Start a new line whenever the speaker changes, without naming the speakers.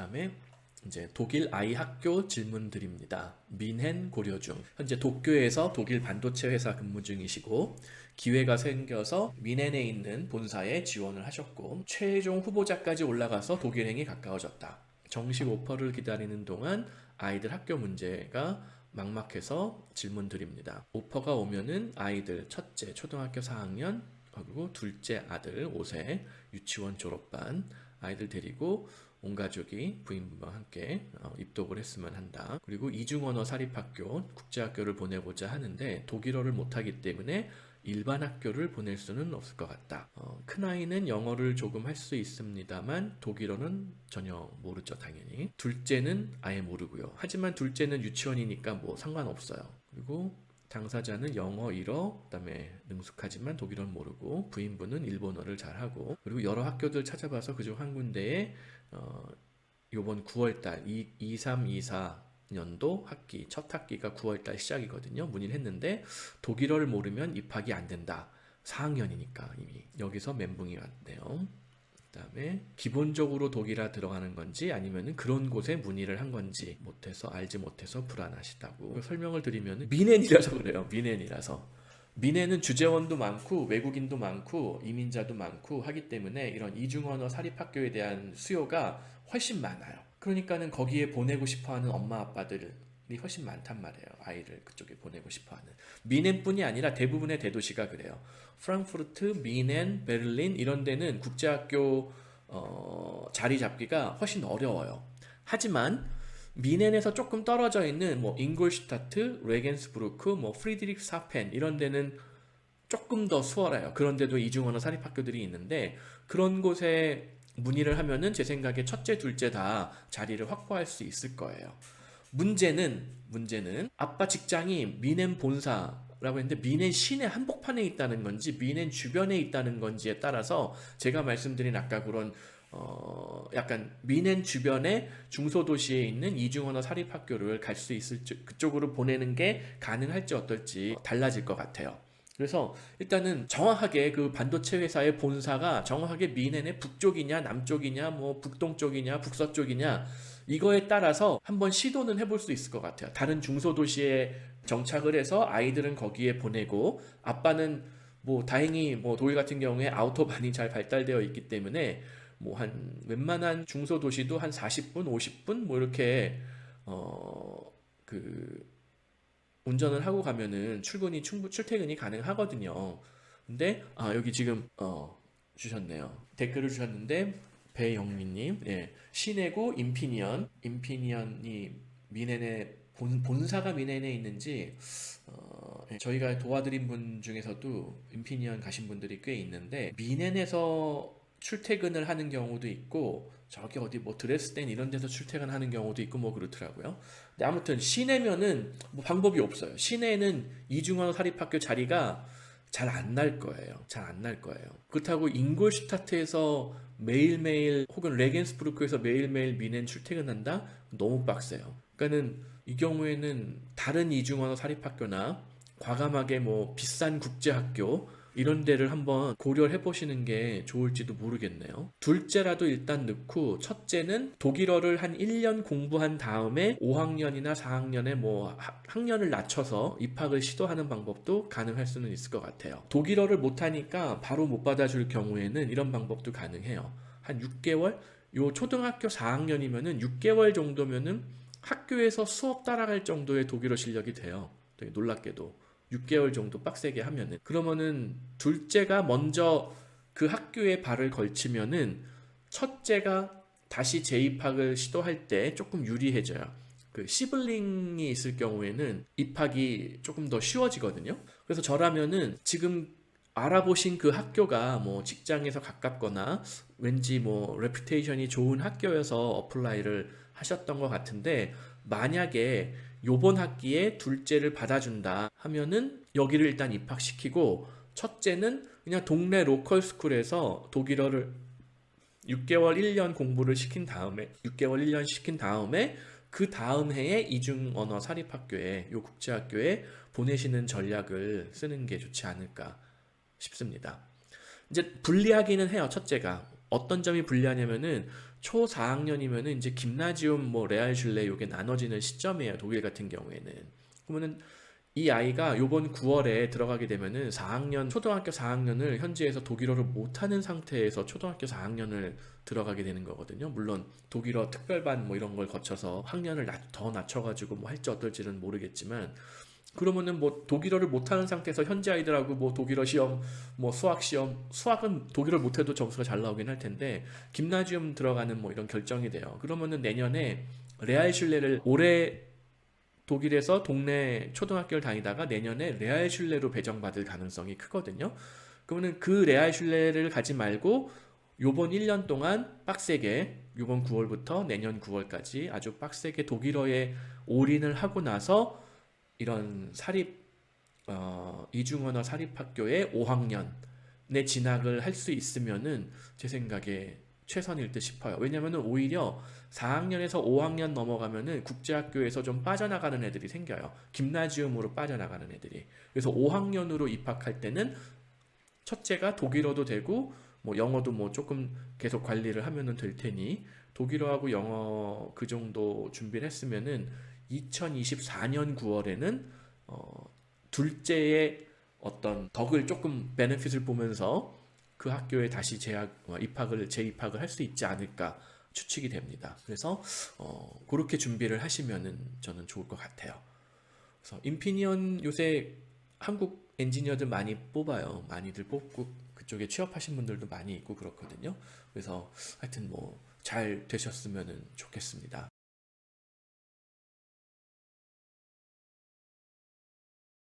그다음에 이제 독일 아이 학교 질문 드립니다. 민헨 고려 중 현재 도쿄에서 독일 반도체 회사 근무 중이시고 기회가 생겨서 민헨에 있는 본사에 지원을 하셨고 최종 후보자까지 올라가서 독일행이 가까워졌다. 정식 오퍼를 기다리는 동안 아이들 학교 문제가 막막해서 질문 드립니다. 오퍼가 오면은 아이들 첫째 초등학교 4학년 그리고 둘째 아들 5세 유치원 졸업반 아이들 데리고 온 가족이 부인과 함께 어, 입독을 했으면 한다. 그리고 이중언어 사립학교 국제학교를 보내고자 하는데 독일어를 못하기 때문에 일반 학교를 보낼 수는 없을 것 같다. 어, 큰 아이는 영어를 조금 할 수 있습니다만 독일어는 전혀 모르죠, 당연히. 둘째는 아예 모르고요. 하지만 둘째는 유치원이니까 뭐 상관없어요. 그리고 당사자는 영어, 일어, 그다음에 능숙하지만 독일어는 모르고 부인분은 일본어를 잘하고 그리고 여러 학교들 찾아봐서 그중 한 군데에 어, 요번 9월 달 2324 년도 학기 첫 학기가 9월 달 시작이거든요. 문의를 했는데 독일어를 모르면 입학이 안 된다. 4학년이니까 이미 여기서 멘붕이 왔네요. 그다음에 기본적으로 독일화 들어가는 건지 아니면은 그런 곳에 문의를 한 건지 못해서 알지 못해서 불안하시다고 설명을 드리면 미넨이라서 그래요. 미넨이라서 미넨은 주재원도 많고 외국인도 많고 이민자도 많고 하기 때문에 이런 이중언어 사립학교에 대한 수요가 훨씬 많아요. 그러니까는 거기에 보내고 싶어하는 엄마 아빠들이 훨씬 많단 말이에요. 아이를 그쪽에 보내고 싶어하는 미넨뿐이 아니라 대부분의 대도시가 그래요. 프랑크푸르트, 미넨, 베를린 이런 데는 국제학교 어, 자리 잡기가 훨씬 어려워요. 하지만 미넨에서 조금 떨어져 있는 뭐 잉골슈타트, 레겐스부르크, 뭐 프리드리크 사펜 이런 데는 조금 더 수월해요. 그런데도 이중언어 사립학교들이 있는데 그런 곳에 문의를 하면은 제 생각에 첫째, 둘째 다 자리를 확보할 수 있을 거예요. 문제는 문제는 아빠 직장이 미넨 본사 라고 했는데 미넨 시내 한복판에 있다는 건지 미넨 주변에 있다는 건지에 따라서 제가 말씀드린 아까 그런 어 약간 미넨 주변에 중소도시에 있는 이중언어 사립학교를 갈 수 있을지 그쪽으로 보내는 게 가능할지 어떨지 달라질 것 같아요. 그래서 일단은 정확하게 그 반도체 회사의 본사가 정확하게 미넨의 북쪽이냐 남쪽이냐 뭐 북동쪽이냐 북서쪽이냐 이거에 따라서 한번 시도는 해볼 수 있을 것 같아요. 다른 중소도시에 정착을 해서 아이들은 거기에 보내고 아빠는 뭐 다행히 뭐 독일 같은 경우에 아우토반이 잘 발달되어 있기 때문에 뭐 한 웬만한 중소도시도 한 40분, 50분 뭐 이렇게 어 그 운전을 하고 가면은 출근이 충분 출퇴근이 가능하거든요. 근데 아 여기 지금 어 주셨네요. 댓글을 주셨는데 배영민님, 예, 시내구 인피니언, 인피니언이 미넨에 본, 본사가 미넨에 있는지 어, 예, 저희가 도와드린 분 중에서도 인피니언 가신 분들이 꽤 있는데 미넨에서 출퇴근을 하는 경우도 있고 저기 어디 뭐 드레스덴 이런 데서 출퇴근하는 경우도 있고 뭐 그렇더라고요. 근데 아무튼 시내면은 뭐 방법이 없어요. 시내는 이중언어 사립학교 자리가 잘 안 날 거예요. 잘 안 날 거예요. 그렇다고 잉골슈타트에서 매일매일 혹은 레겐스부르크에서 매일매일 미넨 출퇴근한다? 너무 빡세요. 그러니까는 이 경우에는 다른 이중언어 사립학교나 과감하게 뭐 비싼 국제학교 이런 데를 한번 고려해 보시는 게 좋을지도 모르겠네요. 둘째라도 일단 넣고 첫째는 독일어를 한 1년 공부한 다음에 5학년이나 4학년에 뭐 학- 학년을 낮춰서 입학을 시도하는 방법도 가능할 수는 있을 것 같아요. 독일어를 못하니까 바로 못 받아줄 경우에는 이런 방법도 가능해요. 한 6개월? 요 초등학교 4학년이면은 6개월 정도면은 학교에서 수업 따라갈 정도의 독일어 실력이 돼요. 되게 놀랍게도. 6개월 정도 빡세게 하면은 그러면은 둘째가 먼저 그 학교에 발을 걸치면은 첫째가 다시 재입학을 시도할 때 조금 유리해져요. 그 시블링이 있을 경우에는 입학이 조금 더 쉬워지거든요. 그래서 저라면은 지금 알아보신 그 학교가 뭐 직장에서 가깝거나 왠지 뭐 레퓨테이션이 좋은 학교여서 어플라이를 하셨던 것 같은데 만약에 요번 학기에 둘째를 받아준다 하면은 여기를 일단 입학시키고 첫째는 그냥 동네 로컬 스쿨에서 독일어를 6개월 1년 공부를 시킨 다음에 6개월 1년 시킨 다음에 그 다음 해에 이중 언어 사립 학교에 요 국제 학교에 보내시는 전략을 쓰는 게 좋지 않을까 싶습니다. 이제 불리하기는 해요. 첫째가 어떤 점이 불리하냐면은 초 4학년이면은 이제 김나지움 뭐 레알 슐레 요게 나눠지는 시점이에요. 독일 같은 경우에는. 그러면은 이 아이가 요번 9월에 들어가게 되면은 4학년 초등학교 4학년을 현지에서 독일어를 못하는 상태에서 초등학교 4학년을 들어가게 되는 거거든요. 물론 독일어 특별반 뭐 이런 걸 거쳐서 학년을 낮- 더 낮춰가지고 뭐 할지 어떨지는 모르겠지만 그러면은 뭐 독일어를 못하는 상태에서 현지 아이들하고 뭐 독일어 시험, 뭐 수학 시험, 수학은 독일어 못해도 점수가 잘 나오긴 할 텐데 김나지움 들어가는 뭐 이런 결정이 돼요. 그러면은 내년에 레알 슐레를 올해 독일에서 동네 초등학교를 다니다가 내년에 레알 슐레로 배정받을 가능성이 크거든요. 그러면은 그 레알 슐레를 가지 말고 요번 1년 동안 빡세게 요번 9월부터 내년 9월까지 아주 빡세게 독일어에 올인을 하고 나서 이런 사립 어, 이중언어 사립학교에 5학년에 진학을 할 수 있으면은 제 생각에 최선일 듯 싶어요. 왜냐면은 오히려 4학년에서 5학년 넘어가면은 국제학교에서 좀 빠져나가는 애들이 생겨요. 김나지움으로 빠져나가는 애들이. 그래서 5학년으로 입학할 때는 첫째가 독일어도 되고 뭐 영어도 뭐 조금 계속 관리를 하면은 될 테니 독일어하고 영어 그 정도 준비를 했으면은 2024년 9월에는 어, 둘째의 어떤 덕을 조금 베네핏을 보면서 그 학교에 다시 재학 어, 입학을 재입학을 할 수 있지 않을까 추측이 됩니다. 그래서 어, 그렇게 준비를 하시면은 저는 좋을 것 같아요. 그래서 인피니언 요새 한국 엔지니어들 많이 뽑아요. 많이들 뽑고 그쪽에 취업하신 분들도 많이 있고 그렇거든요. 그래서 하여튼 뭐 잘 되셨으면 좋겠습니다.